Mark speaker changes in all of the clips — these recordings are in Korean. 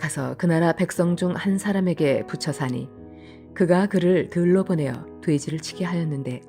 Speaker 1: 가서 그 나라 백성 중 한 사람에게 붙여 사니 그가 그를 들로 보내어 돼지를 치게 하였는데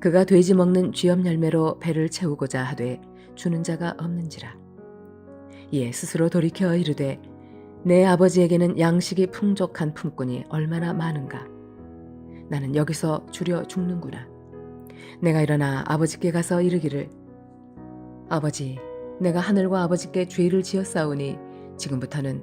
Speaker 1: 그가 돼지 먹는 쥐염 열매로 배를 채우고자 하되 주는 자가 없는지라. 이에 스스로 돌이켜 이르되 내 아버지에게는 양식이 풍족한 품꾼이 얼마나 많은가? 나는 여기서 줄여 죽는구나. 내가 일어나 아버지께 가서 이르기를 아버지 내가 하늘과 아버지께 죄를 지었사오니 지금부터는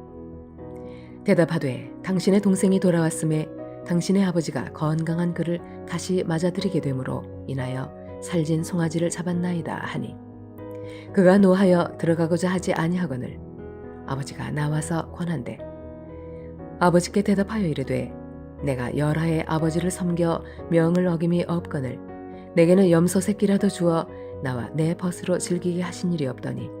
Speaker 1: 대답하되 당신의 동생이 돌아왔음에 당신의 아버지가 건강한 그를 다시 맞아들이게 되므로 인하여 살진 송아지를 잡았나이다 하니. 그가 노하여 들어가고자 하지 아니하거늘 아버지가 나와서 권한대. 아버지께 대답하여 이르되 내가 열하에 아버지를 섬겨 명을 어김이 없거늘 내게는 염소 새끼라도 주어 나와 내 벗으로 즐기게 하신 일이 없더니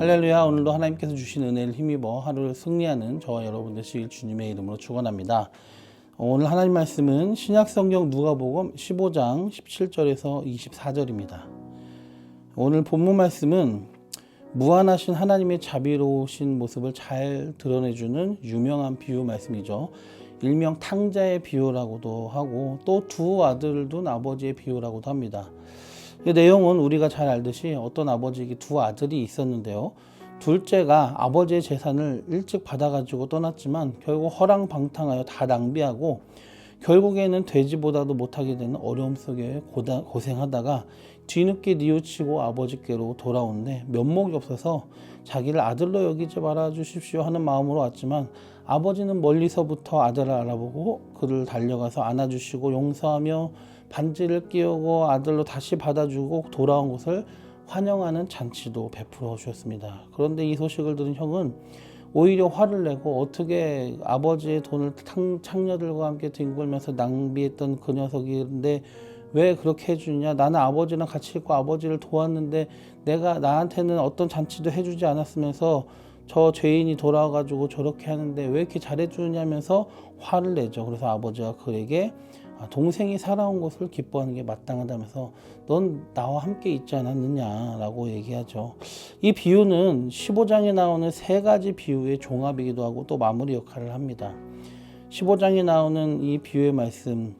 Speaker 2: 할렐루야 오늘도 하나님께서 주신 은혜를 힘입어 하루를 승리하는 저와 여러분 되시길 주님의 이름으로 축원합니다. 오늘 하나님 말씀은 신약성경 누가복음 15장 17절에서 24절입니다. 오늘 본문 말씀은 무한하신 하나님의 자비로우신 모습을 잘 드러내주는 유명한 비유 말씀이죠. 일명 탕자의 비유라고도 하고 또 두 아들을 둔 아버지의 비유라고도 합니다. 이 내용은 우리가 잘 알듯이 어떤 아버지에게 두 아들이 있었는데요. 둘째가 아버지의 재산을 일찍 받아가지고 떠났지만 결국 허랑방탕하여 다 낭비하고 결국에는 돼지보다도 못하게 되는 어려움 속에 고다, 고생하다가 뒤늦게 뉘우치고 아버지께로 돌아오는데 면목이 없어서 자기를 아들로 여기지 말아 주십시오 하는 마음으로 왔지만 아버지는 멀리서부터 아들을 알아보고 그를 달려가서 안아주시고 용서하며 반지를 끼우고 아들로 다시 받아주고 돌아온 것을 환영하는 잔치도 베풀어 주셨습니다. 그런데 이 소식을 들은 형은 오히려 화를 내고 어떻게 아버지의 돈을 탕- 창녀들과 함께 뒹굴면서 낭비했던 그 녀석인데 왜 그렇게 해주냐? 나는 아버지랑 같이 있고 아버지를 도왔는데 내가 나한테는 어떤 잔치도 해주지 않았으면서 저 죄인이 돌아와가지고 저렇게 하는데 왜 이렇게 잘해주냐면서 화를 내죠. 그래서 아버지가 그에게 아, 동생이 살아온 것을 기뻐하는 게 마땅하다면서 넌 나와 함께 있지 않았느냐라고 얘기하죠. 이 비유는 15장에 나오는 세 가지 비유의 종합이기도 하고 또 마무리 역할을 합니다. 15장에 나오는 이 비유의 말씀,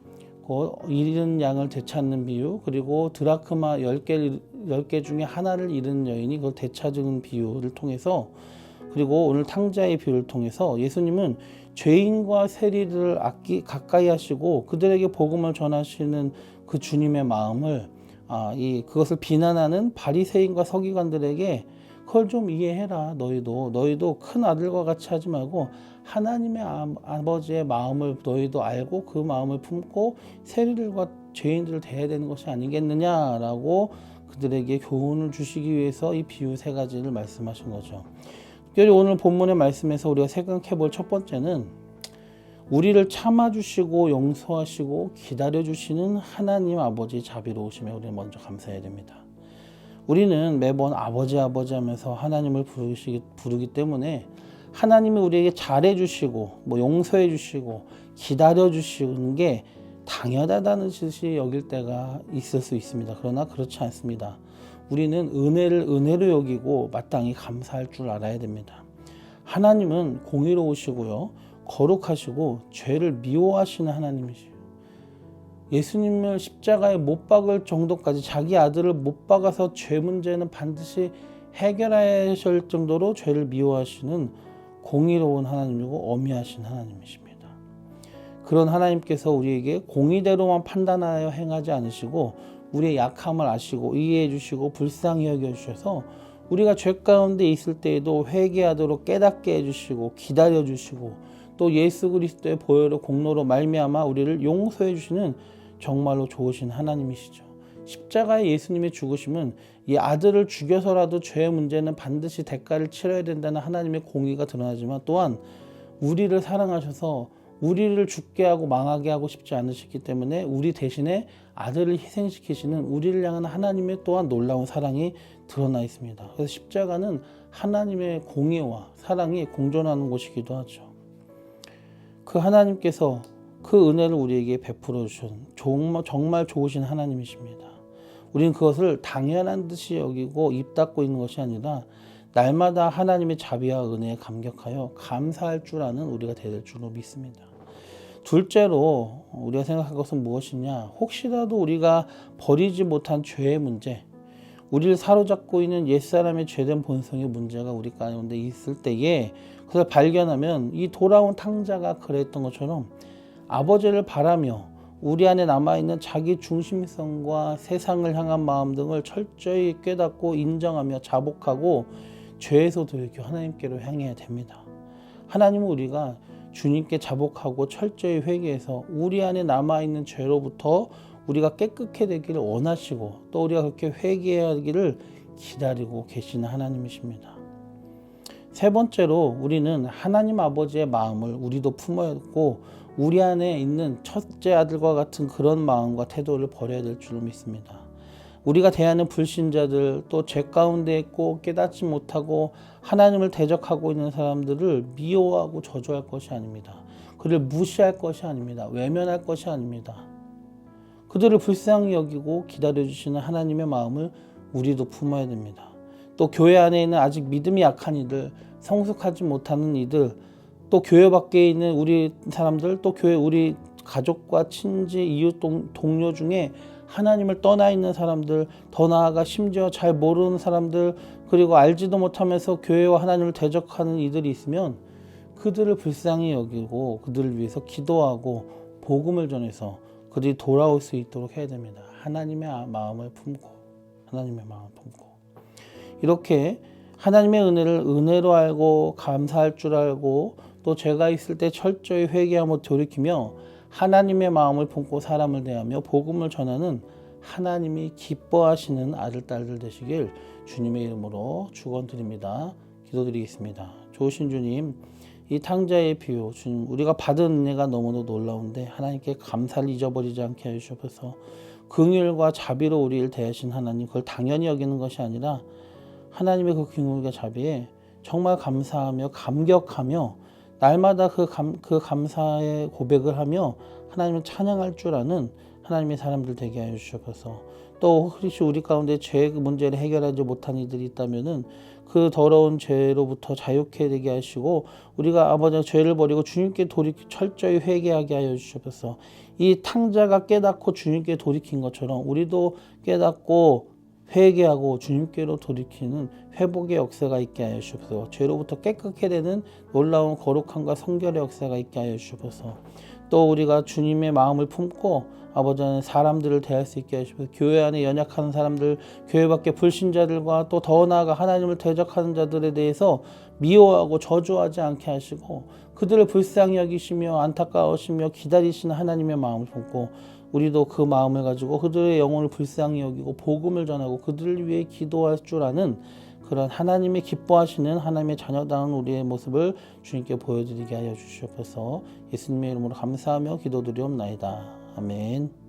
Speaker 2: 그 잃은 양을 되찾는 비유, 그리고 드라크마 10개, 10개 중에 하나를 잃은 여인이 그걸 되찾은 비유를 통해서 그리고 오늘 탕자의 비유를 통해서 예수님은 죄인과 세리를 아끼 가까이 하시고 그들에게 복음을 전하시는 그 주님의 마음을 아, 이 그것을 비난하는 바리새인과 서기관들에게 그걸 좀 이해해라 너희도 너희도 큰 아들과 같이 하지 말고 하나님의 아, 아버지의 마음을 너희도 알고 그 마음을 품고 세리들과 죄인들을 대해야 되는 것이 아니겠느냐라고 그들에게 교훈을 주시기 위해서 이 비유 세 가지를 말씀하신 거죠. 특별히 오늘 본문의 말씀에서 우리가 생각해 볼 첫 번째는 우리를 참아주시고 용서하시고 기다려주시는 하나님 아버지 자비로우심에 우리는 먼저 감사해야 됩니다. 우리는 매번 아버지 아버지 하면서 하나님을 부르시기, 부르기 때문에 하나님이 우리에게 잘해주시고 뭐 용서해주시고 기다려주시는 게 당연하다는 뜻이 여길 때가 있을 수 있습니다. 그러나 그렇지 않습니다. 우리는 은혜를 은혜로 여기고 마땅히 감사할 줄 알아야 됩니다. 하나님은 공의로우시고요. 거룩하시고 죄를 미워하시는 하나님이시요. 예수님을 십자가에 못 박을 정도까지 자기 아들을 못 박아서 죄 문제는 반드시 해결해야 할 정도로 죄를 미워하시는 공의로운 하나님이고 어미하신 하나님이십니다. 그런 하나님께서 우리에게 공의대로만 판단하여 행하지 않으시고 우리의 약함을 아시고 이해해 주시고 불쌍히 여겨 주셔서 우리가 죄 가운데 있을 때에도 회개하도록 깨닫게 해 주시고 기다려 주시고 또 예수 그리스도의 보혈의 공로로 말미암아 우리를 용서해 주시는 정말로 좋으신 하나님이시죠. 십자가의 예수님의 죽으심은 이 아들을 죽여서라도 죄의 문제는 반드시 대가를 치러야 된다는 하나님의 공의가 드러나지만 또한 우리를 사랑하셔서 우리를 죽게 하고 망하게 하고 싶지 않으시기 때문에 우리 대신에 아들을 희생시키시는 우리를 향한 하나님의 또한 놀라운 사랑이 드러나 있습니다. 그래서 십자가는 하나님의 공의와 사랑이 공존하는 곳이기도 하죠. 그 하나님께서 그 은혜를 우리에게 베풀어 주신 정말, 정말 좋으신 하나님이십니다. 우리는 그것을 당연한 듯이 여기고 입 닫고 있는 것이 아니라 날마다 하나님의 자비와 은혜에 감격하여 감사할 줄 아는 우리가 될 줄로 믿습니다. 둘째로 우리가 생각할 것은 무엇이냐? 혹시라도 우리가 버리지 못한 죄의 문제, 우리를 사로잡고 있는 옛사람의 죄된 본성의 문제가 우리 가운데 있을 때에 그걸 발견하면 이 돌아온 탕자가 그랬던 것처럼 아버지를 바라며 우리 안에 남아있는 자기 중심성과 세상을 향한 마음 등을 철저히 깨닫고 인정하며 자복하고 죄에서 돌이켜 하나님께로 향해야 됩니다. 하나님은 우리가 주님께 자복하고 철저히 회개해서 우리 안에 남아있는 죄로부터 우리가 깨끗해 되기를 원하시고 또 우리가 그렇게 회개하기를 기다리고 계시는 하나님이십니다. 세 번째로 우리는 하나님 아버지의 마음을 우리도 품었고 우리 안에 있는 첫째 아들과 같은 그런 마음과 태도를 버려야 될 줄로 믿습니다. 우리가 대하는 불신자들 또 죄 가운데 있고 깨닫지 못하고 하나님을 대적하고 있는 사람들을 미워하고 저주할 것이 아닙니다. 그를 무시할 것이 아닙니다. 외면할 것이 아닙니다. 그들을 불쌍히 여기고 기다려주시는 하나님의 마음을 우리도 품어야 됩니다. 또 교회 안에 있는 아직 믿음이 약한 이들, 성숙하지 못하는 이들, 또 교회 밖에 있는 우리 사람들, 또 교회 우리 가족과 친지, 이웃 동, 동료 중에 하나님을 떠나 있는 사람들, 더 나아가 심지어 잘 모르는 사람들, 그리고 알지도 못하면서 교회와 하나님을 대적하는 이들이 있으면 그들을 불쌍히 여기고 그들을 위해서 기도하고 복음을 전해서 그들이 돌아올 수 있도록 해야 됩니다. 하나님의 아- 마음을 품고 하나님의 마음을 품고 이렇게 하나님의 은혜를 은혜로 알고 감사할 줄 알고 또 죄가 있을 때 철저히 회개하며 돌이키며 하나님의 마음을 품고 사람을 대하며 복음을 전하는 하나님이 기뻐하시는 아들 딸들 되시길 주님의 이름으로 축원드립니다. 기도드리겠습니다. 좋으신 주님, 이 탕자의 비유, 주님 우리가 받은 은혜가 너무도 놀라운데 하나님께 감사를 잊어버리지 않게 해 주셔서 긍휼과 자비로 우리를 대하신 하나님 그걸 당연히 여기는 것이 아니라 하나님의 그 긍휼과 자비에 정말 감사하며 감격하며 날마다 그, 감, 그 감사의 고백을 하며 하나님을 찬양할 줄 아는 하나님의 사람들 되게 하여 주셔서. 또 혹시 우리 가운데 죄 문제를 해결하지 못한 이들이 있다면은 그 더러운 죄로부터 자유케 되게 하시고 우리가 아버지 죄를 버리고 주님께 돌이켜 철저히 회개하게 하여 주셔서. 이 탕자가 깨닫고 주님께 돌이킨 것처럼 우리도 깨닫고 회개하고 주님께로 돌이키는 회복의 역사가 있게 하여 주옵소서. 죄로부터 깨끗게 되는 놀라운 거룩함과 성결의 역사가 있게 하여 주옵소서. 또 우리가 주님의 마음을 품고 아버지는 사람들을 대할 수 있게 하시고 교회 안에 연약한 사람들, 교회 밖에 불신자들과 또 더 나아가 하나님을 대적하는 자들에 대해서 미워하고 저주하지 않게 하시고 그들을 불쌍히 여기시며 안타까우시며 기다리시는 하나님의 마음을 품고 우리도 그 마음을 가지고 그들의 영혼을 불쌍히 여기고 복음을 전하고 그들을 위해 기도할 줄 아는 그런 하나님의 기뻐하시는 하나님의 자녀다운 우리의 모습을 주님께 보여드리게 하여 주시옵소서 예수님의 이름으로 감사하며 기도드리옵나이다. 아멘.